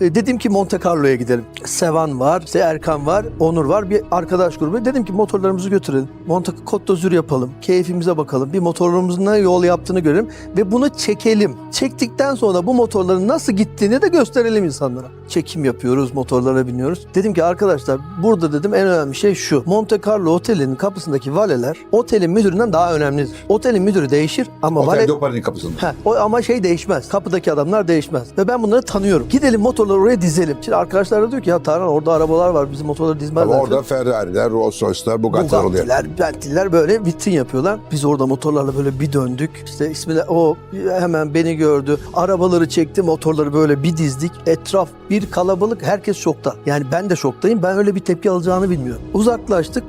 E, dedim ki Monte Carlo'ya gidelim. Sevan var, işte Erkan var, Onur var. Bir arkadaş grubu. Dedim ki motorlarımızı götürelim. Monte Côte d'Azur yapalım. Keyfimize bakalım. Bir motorlarımızın ne yol yaptığını görelim. Ve bunu çekelim. Çektikten sonra bu motorların nasıl gittiğini de gösterelim insanlara. Çekim yapıyoruz, motorlara biniyoruz. Dedim ki arkadaşlar burada dedim en önemli şey şu. Monte Carlo otelinin kapısındaki valeler otelin müdüründen daha önemlidir. Otelin müdürü değişir ama vale... Otel Doparin'in kapısında. Heh, o ama şey değişmez. Kapıdaki adamlar değişmez. Ve ben bunları tanıyorum. Gidelim motorları oraya dizelim. Şimdi arkadaşlar da diyor ki ya Tarhan orada arabalar var. Bizim motorları dizmezler. Ama orada Ferrari'ler, Rolls Royce'lar, Bugatti'ler oluyor. Bugatti'ler, Bentley'ler böyle vitrin yapıyorlar. Biz orada motorlarla böyle bir döndük. İşte ismiyle o hemen beni gördü. Arabaları çekti, motorları böyle bir dizdik. Etraf bir kalabalık, herkes şokta. Yani ben de şoktayım. Ben öyle bir tepki alacağını bilmiyorum. Uzaklaştık,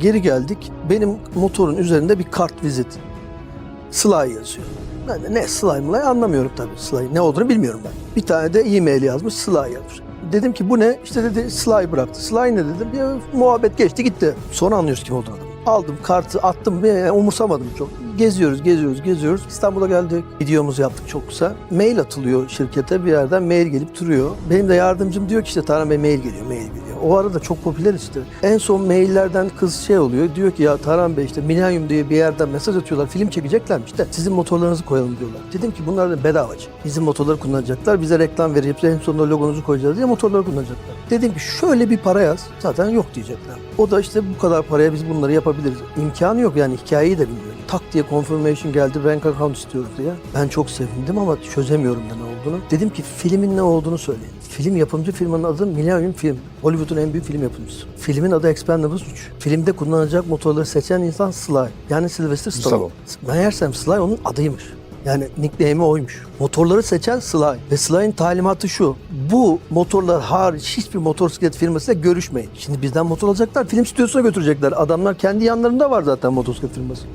geri geldik. Benim motorun üzerinde bir kart vizit. Sly yazıyor. Ben de ne mı anlamıyorum tabii Sly. Ne olduğunu bilmiyorum ben. Bir tane de e-mail yazmış Sly yazmış. Dedim ki bu ne? İşte dedi Sly bıraktı. Sly ne dedim? Bir muhabbet geçti gitti. Sonra anlıyoruz kim olduğunu. Aldım kartı attım. Yani umursamadım çok. Geziyoruz, geziyoruz, geziyoruz. İstanbul'a geldik. Videomuzu yaptık çok kısa. Mail atılıyor şirkete bir yerden mail gelip duruyor. Benim de yardımcım diyor ki işte Tarhan Bey mail geliyor, mail geliyor. O arada çok popüler işte. En son maillerden kız şey oluyor. Diyor ki ya Tarhan Bey işte Millennium diye bir yerden mesaj atıyorlar. Film çekeceklermiş de sizin motorlarınızı koyalım diyorlar. Dedim ki bunlar da bedavacı. Bizim motorları kullanacaklar. Bize reklam verip en sonunda logonuzu koyacağız diye motorları kullanacaklar. Dedim ki şöyle bir para yaz. Zaten yok diyecekler. O da işte bu kadar paraya biz bunları yapabiliriz. İmkanı yok yani hikayeyi de bilmiyorum. Tak diye confirmation geldi bank account istiyoruz diye. Ben çok sevindim ama çözemiyorum da ne olduğunu. Dedim ki filmin ne olduğunu söyleyin. Film yapımcı firmanın adı Millennium Film. Hollywood'un en büyük film yapımcısı. Filmin adı Expendables 3. Filmde kullanılacak motorları seçen insan Sly. Yani Sylvester Stallone. Meğersem Sly onun adıymış. Yani nickname'i oymuş. Motorları seçen Sly. Ve Sly'ın talimatı şu. Bu motorlar hariç hiçbir motosiklet firmasıyla görüşmeyin. Şimdi bizden motor alacaklar. Film stüdyosuna götürecekler. Adamlar kendi yanlarında var zaten motosiklet firması.